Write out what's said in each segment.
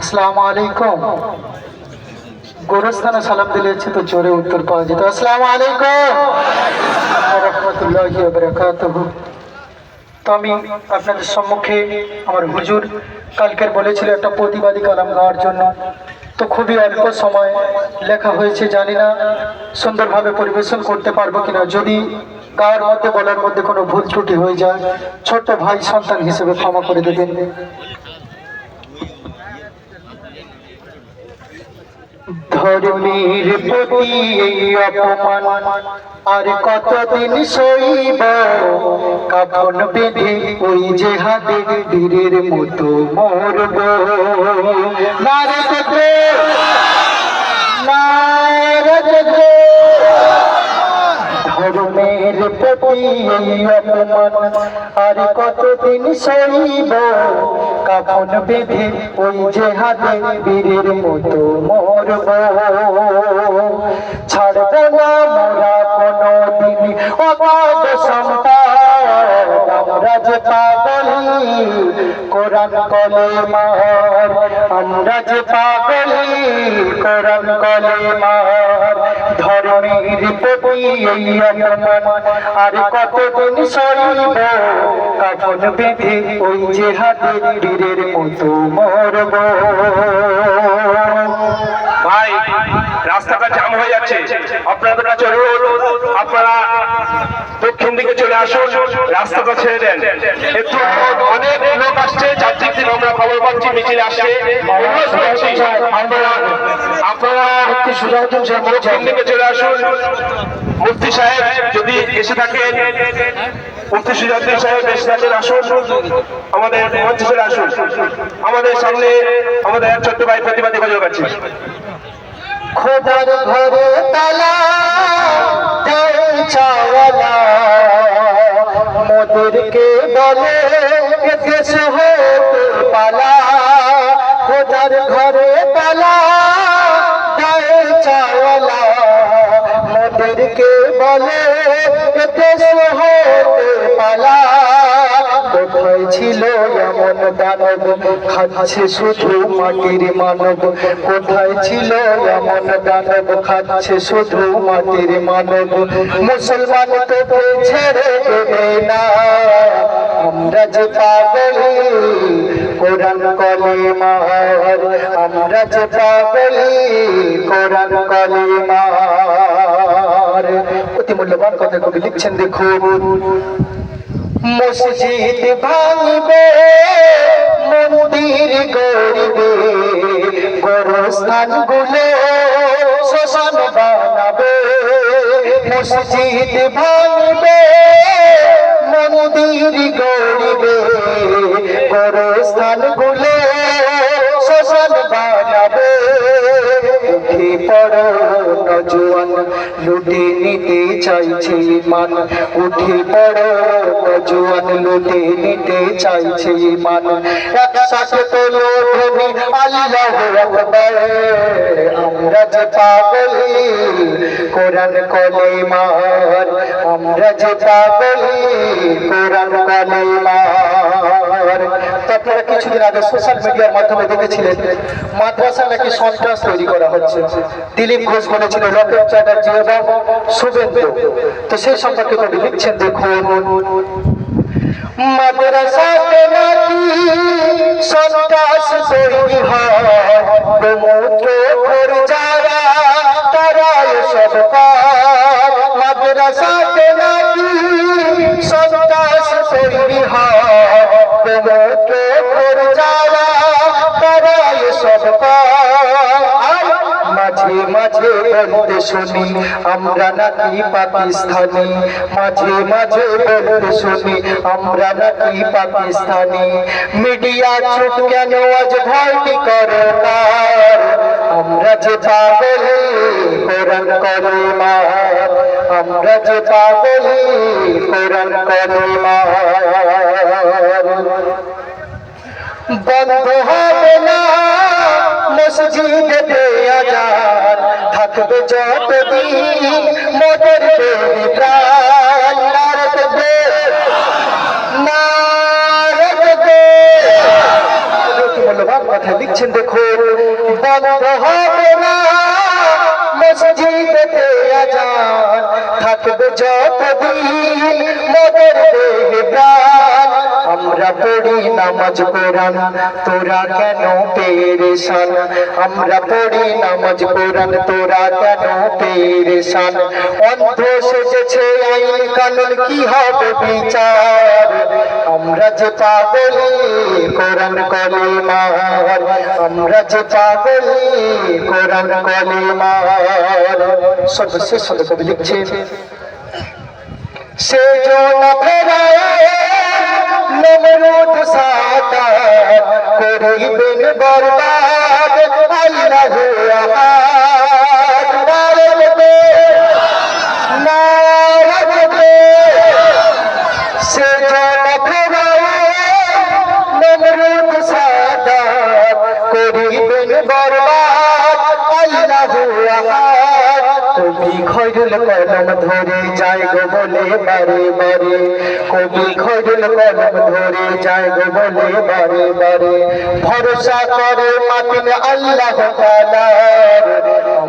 আসসালামু আলাইকুম। গোরস্থানে সালাম দিলেছি তো জোরে উত্তর পাওয়া যেত। আসসালামু আলাইকুম। রহমতুল্লাহি বারাকাতুহু। তো আমি আপনাদের সম্মুখে আমার হুজুর কালকের বলেছিল একটা প্রতিবাদী কালাম গাওয়ার জন্য। তো খুবই অল্প সময় লেখা হয়েছে, জানি না সুন্দরভাবে পরিবেশন করতে পারব কিনা। যদি গাওয়ার মধ্যে বলার মধ্যে কোনো ভুল ত্রুটি হয়ে যায়, ছোট্ট ভাই সন্তান হিসেবে ক্ষমা করে দেবেন। ধর্মের প্রতি এই অপমান আর কতদিন সইব? কাফন বেঁধে ওই যে হাতে বীরের মতো মরব। নারদ নারদ ধর্মের প্রতি অপমান আর কতদিন সইব বেঁধে ওই যে হাতে বীরের মতো মরব। ছাড়ব না মোরা কোনো দিন অবাধ সম্পাদ আমরা পাগলি কোরআন কলে মার আমরা যে পাগলি কোরআন কলে মার। ধর্মের প্রতি এই অপমান আর কতদিন সইব? কাফন বেঁধে ওই যে হাতে বীরের মতো মরব। ভাই, রাস্তাটা জাম হয়ে যাচ্ছে। আপনাদের কাছে আপনারা দিকে চলে আসুন, রাস্তাটা ছেড়ে দেন। একটু অনেক লোক আসছে চারদিক থেকে আমরা খবর পাচ্ছি, মিছিল আসছে। আপনারা আপনারা সুজাউদ্দিন সাহেব দক্ষিণ দিকে চলে আসুন। মুফতি সাহেব, যদি এসে থাকেন, মুফতি সাহেব এসে আসুন। আমাদের আসুন। আমাদের সামনে আমাদের এক ছোট্ট ভাই প্রতিবাদী তালা মোদেরকে বলে দেশ হতে পালা? খোদার ঘরে পালা দেয় চাওয়ালা। মোদেরকে বলে দেশ হতে পালা? কোথায় ছিল কোথায় ছিল মুসলমান তোকে ছেড়ে না। আমরা যে পাগলি, কোরআন কলে মার আমরা যে পাগলি, কোরআন কলে মার অতি মূল্যবান কথা কবি লিখছেন দেখুন। মসজিদ ভাঙবে, মন্দির গড়বে গোরস্থানগুলো শ্মশান বানাবে। মসজিদ ভাঙবে, মন্দির গড়বে গোরস্থানগুলো শ্মশান বানাবে। উঠে পড়ো নজওয়ান, লুটে নিতে চাইছে মান উঠে পড়ো নজওয়ান লুটে নিতে চাইছে মান একসাথে তোলো ধ্বনি আল্লাহু আকবার। আমরা যে পাগলি, কোরআন কলে মার আমরা যে পাগলি, কোরআন কলে মার তো আপনারা কিছুদিন আগে সোশ্যাল মিডিয়ার মাধ্যমে দেখেছিলেন মাদ্রাসা নাকি সন্ত্রাস তৈরি করা হচ্ছে। দিলীপ ঘোষ বলেছিল রকেট চ্যাটার্জি এবং শুভেন্দু। তো সেই সম্পর্কে কবি লিখছেন দেখুন। মাদ্রাসাতে নাকি সন্ত্রাস তৈরি হয়? গোমূত্র ভোর যারা, তারা এসব পায়। মাদ্রাসাতে নাকি সন্ত্রাস তৈরি হয়? গোমূত্র মাঝে মাঝে বলতে শুনি, আমরা নাকি পাকিস্তানি। মাঝে মাঝে বলতে শুনি, আমরা নাকি পাকিস্তানি। মিডিয়া চুপ কেন আজ ভয়টি করো আমরা যে পাগলি, কোরআন করে মার। আমরা যে পাগলি, কোরআন করে মার। বন্ধ হবে না মসজিদে আজান থাকবে যতদিন মোদের দেবী প্রাণ না রাখবে না রাখবে মূল্যবান কথা লিখছেন, দেখুন, বন্ধ হবে না, মসজিদে আজান, থাকবে যতদিন নামাজ কোরআন তোরা কেন পেরেশান? আমরা পড়ি নামাজ কোরআন তোরা কেন পেরেশান? অন্ধ সেজেছে আইন কানুন, কি হবে বিচার? আমরা যে পাগলি, কোরআন কলে মার আমরা যে পাগলি, কোরআন কলে মার সর্বশেষ শব্দ লিখছে সে न ফেরায় নমরুদ সাতা করিবেন বরবাদ আল্লাহু আহাদ খৈরুল কলম ধরে যায় গো বলে বারে বারে। কবি খৈরুল কলম ধরে যায় গো বলে বারে বারে। ভরসা করে মাতিন আল্লাহ তাআলার।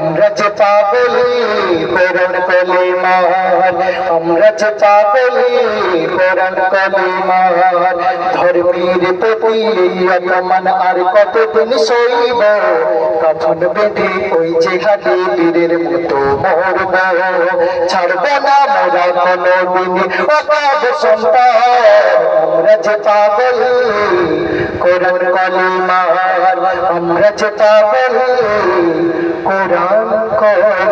আমরা যে কোরআন কলে মার আমরা যে কোরআন কলে মার ধর্মীর প্রতি অপমান আর কতদিন সইব। কখন বেঁধে ওই যে হাতে বীরের মতো মরব। ছাড়ব না মোরা কোনো দিন অকাব সন্তান। আমরা যে পাগল কোরআন কলিমার আমরা যে কোরআন কলিমার